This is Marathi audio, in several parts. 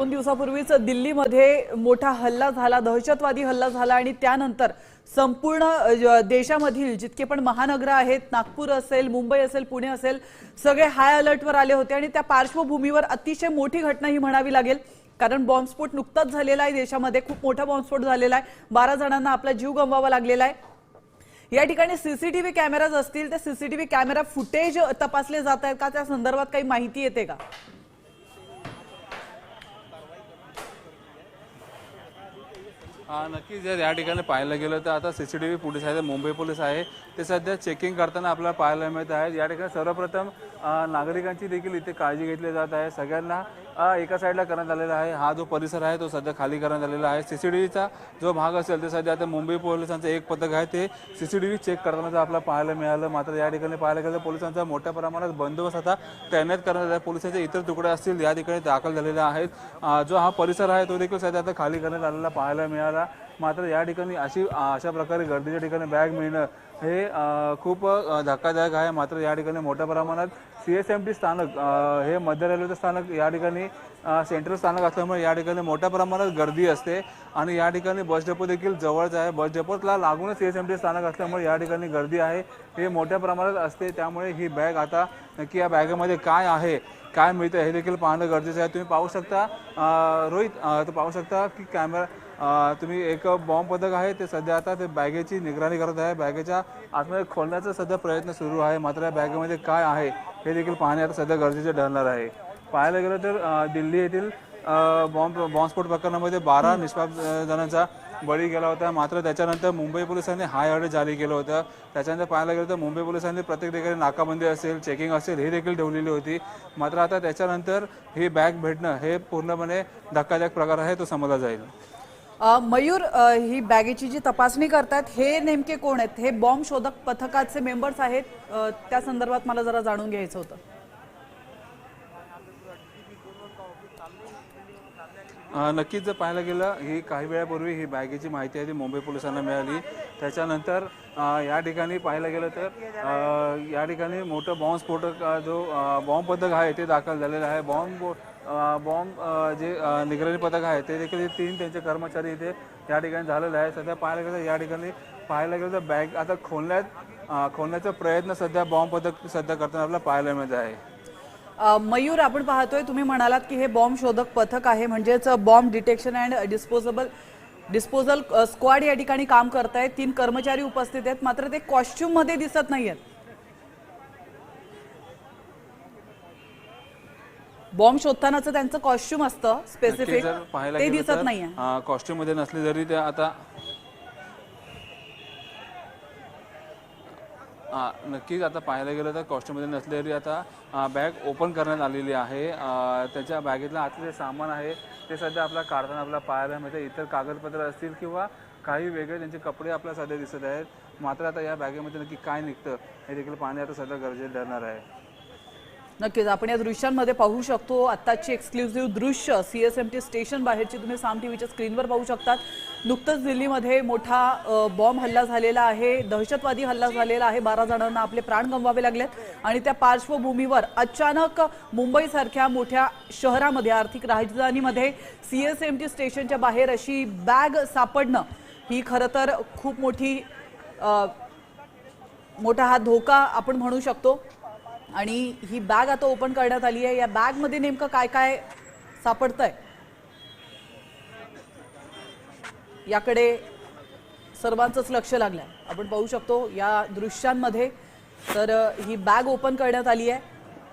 दोन दिवसापूर्वीच दिल्लीमध्ये मोठा हल्ला झाला दहशतवादी हल्ला झाला आणि त्यानंतर संपूर्ण देशामधील जितके पण महानगर आहेत नागपूर असेल मुंबई असेल पुणे असेल सगळे हाय अलर्टवर आले होते आणि त्या पार्श्वभूमीवर अतिशय मोठी घटना ही म्हणावी लागेल. कारण बॉम्बस्फोट नुकताच झालेला आहे देशामध्ये खूप मोठा बॉम्बस्फोट झालेला आहे. बारा जणांना आपला जीव गमवावा लागलेला आहे. या ठिकाणी सीसीटीव्ही कॅमेराज असतील त्या सीसीटीव्ही कॅमेरा फुटेज तपासले जात आहेत का? त्या संदर्भात काही माहिती येते का? हा नक्कीच. जर या ठिकाणी पाहायला गेलं तर आता C C T V police आहे मुंबई पोलीस आहे. ते सध्या चेकिंग करताना आपल्याला पाहायला मिळत आहे या ठिकाणी सर्वप्रथम नागरिकांची देखील इथे काळजी घेतली जात आहे. सगळ्यांना एका साईडला करण्यात आलेला आहे. हा जो परिसर आहे तो सध्या खाली करण्यात आलेला आहे. सी सी टी व्हीचा जो भाग असेल ते सध्या आता मुंबई पोलिसांचं एक पथक आहे. ते C C T V check करताना आपल्याला पाहायला मिळालं मात्र या ठिकाणी पाहायला गेलं तर पोलिसांचा मोठ्या प्रमाणात बंदोबस्त आता तैनात करण्यात आला आहे. पोलिसांचे इतर तुकडे असतील या ठिकाणी दाखल झालेले आहेत. जो हा परिसर आहे तो देखील सध्या आता खाली करण्यात आलेला पाहायला मिळाला मात्र या ठिकाणी अशी अशा प्रकारे गर्दीच्या ठिकाणी बॅग मिळणं हे खूप धक्कादायक आहे. मात्र या ठिकाणी मोठ्या प्रमाणात सी एस एम टी स्थानक हे मध्य रेल्वेचं स्थानक या ठिकाणी सेंट्रल स्थानक असल्यामुळे या ठिकाणी मोठ्या प्रमाणात गर्दी असते. आणि या ठिकाणी बस डेपो देखील जवळच आहे. बस डेपोला लागूनच सी एस एम टी स्थानक असल्यामुळे या ठिकाणी गर्दी आहे. हे मोठ्या प्रमाणात असते. त्यामुळे ही बॅग आता नक्की या बॅगेमध्ये काय आहे काय मिळतं हे देखील पाहणं गरजेचं आहे. तुम्ही पाहू शकता रोहित पाहू शकता की कॅमेरा तुम्ही एक बॉम्ब पथक आहे ते सध्या आता ते बॅगेची निगराणी करत आहे. बॅगेच्या आतमध्ये खोलण्याचा सध्या प्रयत्न सुरू आहे. मात्र या बॅगेमध्ये काय आहे हे देखील पाहणे आता सध्या गरजेचे ठरणार आहे. पाहायला गेलं तर दिल्ली येथील बॉम्ब बॉम्बस्फोट प्रकरणामध्ये बारा निष्पाप जणांचा बळी गेला होता. मात्र त्याच्यानंतर मुंबई पोलिसांनी हाय अलर्ट जारी केलं होतं. त्याच्यानंतर पाहायला गेलं तर मुंबई पोलिसांनी प्रत्येक ठिकाणी नाकाबंदी असेल चेकिंग असेल हे देखील ठेवलेली होती. मात्र आता त्याच्यानंतर ही बॅग भेटणं हे पूर्णपणे धक्कादायक प्रकार आहे तो समजला जाईल. मयूर ही बॅगेची जी तपासणी करतात हे नेमके कोण आहेत? हे बॉम्ब शोधक पथकाचे मेंबर्स आहेत. त्या संदर्भात मला जरा जाणून घ्यायचं होतं. नक्कीच जर पाहायला गेलं ही काही वेळापूर्वी ही बॅगेची माहिती आहे ती मुंबई पोलिसांना मिळाली. त्याच्यानंतर या ठिकाणी पाहायला गेलं तर या ठिकाणी मोठं बॉम्ब स्फोटक जो बॉम्ब पथक आहे ते दाखल झालेलं आहे. बॉम्ब बॉम्ब जे अ, निगराणी पथक आहे ते देखील तीन त्यांचे कर्मचारी इथे या ठिकाणी झालेले आहे सध्या पाहायला गेलं तर या ठिकाणी पाहायला गेलं तर बॅग आता खोलण्यात खोलण्याचा प्रयत्न सध्या बॉम्ब पथक सध्या करताना आपल्याला पाहायला मिळत आहे. मयूर आपण पाहतोय तुम्ही म्हणालात की हे बॉम्ब शोधक पथक आहे म्हणजेच bomb detection and disposable disposal squad या ठिकाणी काम करतायत. तीन कर्मचारी उपस्थित आहेत मात्र ते कॉस्ट्युममध्ये दिसत नाहीयेत. बॉम्ब शोधतानाचं त्यांचं कॉस्ट्युम असतं स्पेसिफिक जर पाहायला ते गेलं दिसत तर नाहीये. कॉस्ट्युममध्ये नसले जरी ते आता हा, नक्कीच आता पाहायला गेलं तर कॉस्ट्युममध्ये नसले तरी आता बॅग ओपन करण्यात आलेली आहे. त्याच्या बॅगेतलं आतलं जे सामान आहे ते सध्या आपल्या काढताना आपल्याला पाहायला मिळते. इतर कागदपत्र असतील किंवा काही वेगळे त्यांचे कपडे आपल्याला सध्या दिसत आहेत. मात्र आता या बॅगेमध्ये नक्की काय निघतं हे देखील पाहणे आता सध्या गरजेचं ठरणार आहे. नक्कीच आपण या दृश्यांमध्ये पाहू शकतो आत्ताची एक्सक्लुझिव्ह दृश्य C S M T station बाहेरची तुम्ही साम टीव्हीच्या स्क्रीनवर पाहू शकतात. नुकतंच दिल्लीमध्ये मोठा बॉम्ब हल्ला झालेला आहे दहशतवादी हल्ला झालेला आहे. बारा जणांना आपले प्राण गमवावे लागलेत आणि त्या पार्श्वभूमीवर अचानक मुंबईसारख्या मोठ्या शहरामध्ये आर्थिक राजधानीमध्ये सी एस एम टी स्टेशनच्या बाहेर अशी बॅग सापडणं ही खरं तर खूप मोठी मोठा हा धोका आपण म्हणू शकतो. आणि ही बॅग आता ओपन करण्यात आली आहे. या बॅगमध्ये नेमकं काय काय सापडतंय? याकडे सर्वांचंच लक्ष लागलं आहे आपण पाहू शकतो या दृश्यांमध्ये तर ही बॅग ओपन करण्यात आली आहे.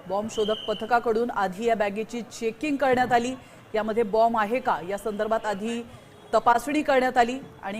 बॉम्ब शोधक पथकाकडून आधी या बॅगेची चेकिंग करण्यात आली. यामध्ये बॉम्ब आहे का? या संदर्भात आधी तपासणी करण्यात आली आणि